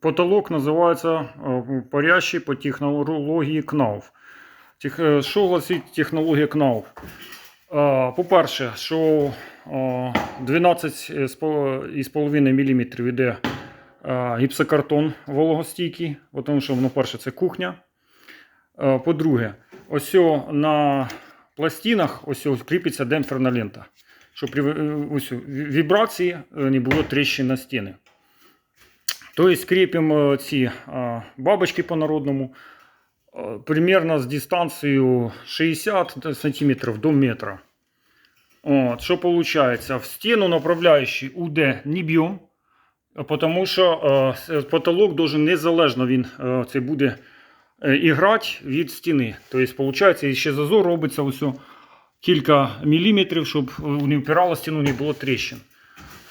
потолок називається е, парящий по технології КНАУФ. Е, що гласить технологія КНАУФ? Е, По-перше, що е, 12,5 мм йде гіпсокартон вологостійкий, тому що, ну, перше, це кухня. По-друге, ось на пластинах ось кріпиться демпферна лента, щоб ось вібрації не було тріщин на стіни. Тобто кріпимо ці бабочки по-народному примерно з дистанцією 60 см до метра. От, що виходить? В стіну направляючий УД не б'ємо, тому що а, потолок должен незалежно він це буде іграти від стіни. Тобто, виходить, ще зазор робиться ось кілька міліметрів, щоб е, не впирало стіну, не було тріщин.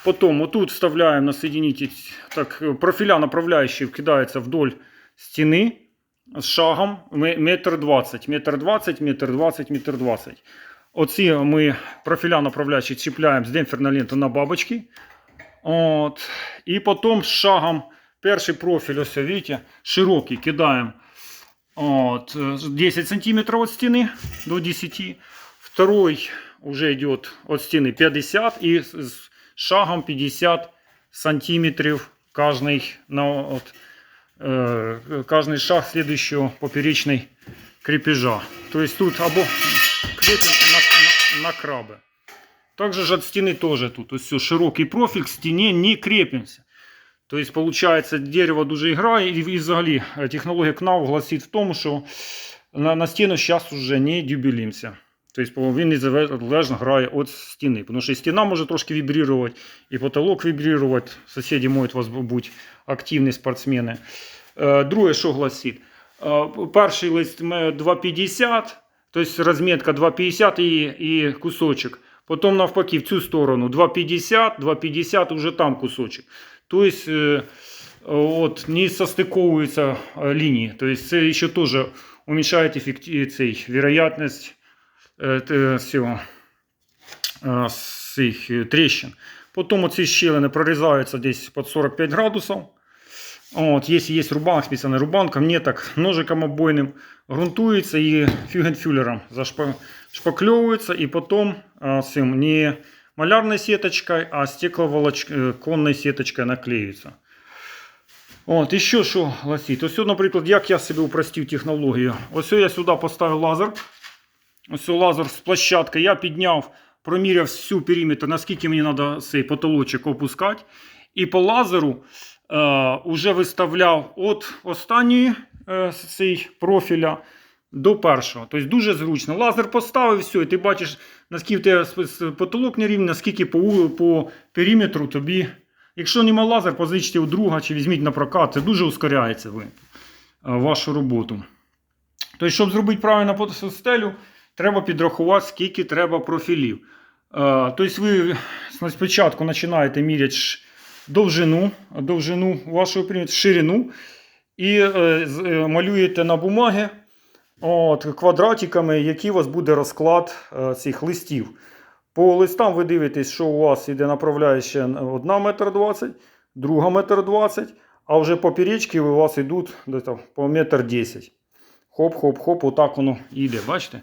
Потом вот тут вставляем на соединитель, так, э, профиля направляющие вкидаются вдоль стены с шагом ме- метр двадцать, метр двадцать, метр двадцать, метр двадцать. Оці ми профіля направляючі чіпляємо з демпферної ленти на бабочки. От. І потім з шагом перший профіль, ось видите, широкий, кидаємо от, э, 10 сантиметров от стены до 10. Второй уже идет от стены 50 и с- с шагом 50 сантиметров каждый, на, от, э, каждый шаг следующего поперечной крепежа. То есть тут або крепим на, на, на крабы. Также же от стены тоже тут. То есть все, широкий профиль к стене не крепимся. То есть, получается, дерево дуже грає, і, і взагалі е, технологія КНАУ гласить в тому, що на, на стіну зараз вже не дюбелімся. Тобто він незалежно грає від стіни. Тому що і стіна може трошки вібрувати, і потолок вібрувати. Сусіди можуть вас бути активні спортсмени. Е, Друге, що гласить? Е, Перший лист 2,50, тобто розмітка 2,50 і, і кусочок. Потім навпаки в цю сторону 2,50, 2,50 уже там кусочок. Тобто е, от, не состиковуються лінії. Тобто це ще теж уменьшає цей, вероятність е, те- всього, е, цих е, тріщин. Потім оці щілини прорізаються десь під 45 градусів. От, якщо є рубанка, спеціальна рубанка, мені так ножиком обойним ґрунтується і фюгенфюлером зашпакльовується, і потім цим не малярной сеточкой, а стекловолоконной сеточкой наклеюється. От, і що, що гласить? Ось, наприклад, як я собі упростив технологію. Ось я сюди поставив лазер. Ось лазер з площадки. Я підняв, проміряв всю периметр, наскільки мені треба цей потолочок опускати. І по лазеру е, уже виставляв від останньої е, цей профіля до першого. Тобто дуже зручно. Лазер поставив, все, і ти бачиш, наскільки потолок нерівний, наскільки по, по периметру тобі. Якщо нема лазер, позичте у друга чи візьміть на прокат, це дуже ускоряється ви, е, вашу роботу. Тобто, щоб зробити правильно стелю, треба підрахувати, скільки треба профілів. Е, Тобто, ви спочатку починаєте міряти довжину, довжину вашого приміру, ширину і е, е, малюєте на бумагі от, квадратиками, який у вас буде розклад цих листів. По листам ви дивитесь, що у вас іде направляюча одна метр 20, друга метр 20, а вже поперечки у вас йдуть десь там по метр 10. Хоп-хоп-хоп, отак воно йде, бачите?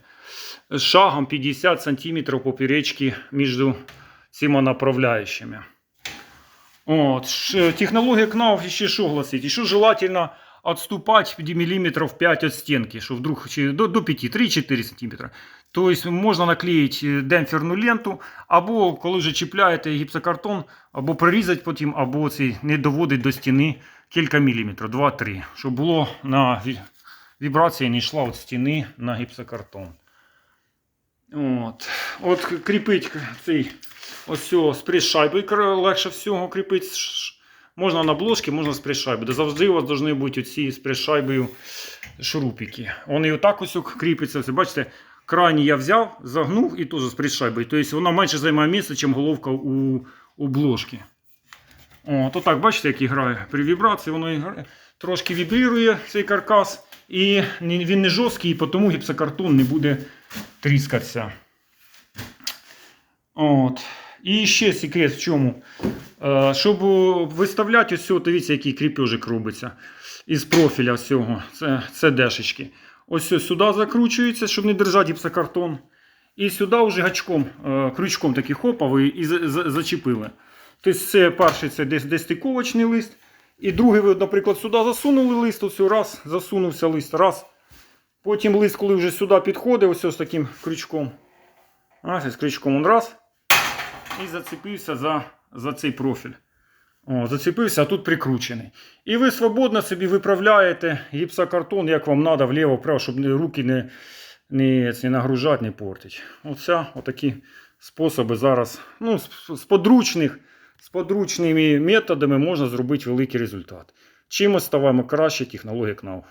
З шагом 50 см поперечки між цими направляючими. От, технологія КНАУФ ще що гласить? І що желательно отступать миллиметров 5 от стенки, что вдруг до, до 5, 3-4 см. Тобто можна наклеїти демпферну ленту, або коли вже чіпляєте гіпсокартон, або прорізати потім, або цей не доводить до стіни кілька міліметрів, 2-3, щоб було на вібрація не йшла від стіни на гіпсокартон. От, От кріпить цей ось з прес-шайби легше всього кріпити. Можна на бложки, можна з прес-шайби. Де завжди у вас повинні бути оці з прес-шайбою шурупики. Вони отак ось кріпиться. Все, бачите, крайні я взяв, загнув і теж з прес-шайбою. Тобто вона менше займає місце, ніж головка у, у бложки. О, то так, бачите, як грає. При вібрації воно трошки вібрірує цей каркас. І він не жорсткий, і тому гіпсокартон не буде тріскатися. От. І ще секрет в чому. Е, Щоб виставляти ось, цього, дивіться, який кріпежик робиться із профіля всього. Це, це дешечки. Ось сюди закручується, щоб не держати гіпсокартон. І сюди вже гачком, е, крючком такий хопа, ви і за- за- зачепили. Тобто це перший це дестиковочний лист. І другий ви, наприклад, сюди засунули лист, ось раз, засунувся лист, раз. Потім лист, коли вже сюди підходить, ось з таким крючком. Ось з крючком он раз. І зацепився за, за цей профіль. О, зацепився, а тут прикручений. І ви свободно собі виправляєте гіпсокартон, як вам треба, вліво-вправо, щоб руки не, не, не нагружати, не портити. Оце, отакі способи зараз. Ну, з подручних, з подручними методами можна зробити великий результат. Чимось ставаємо краще технологія КНАУ.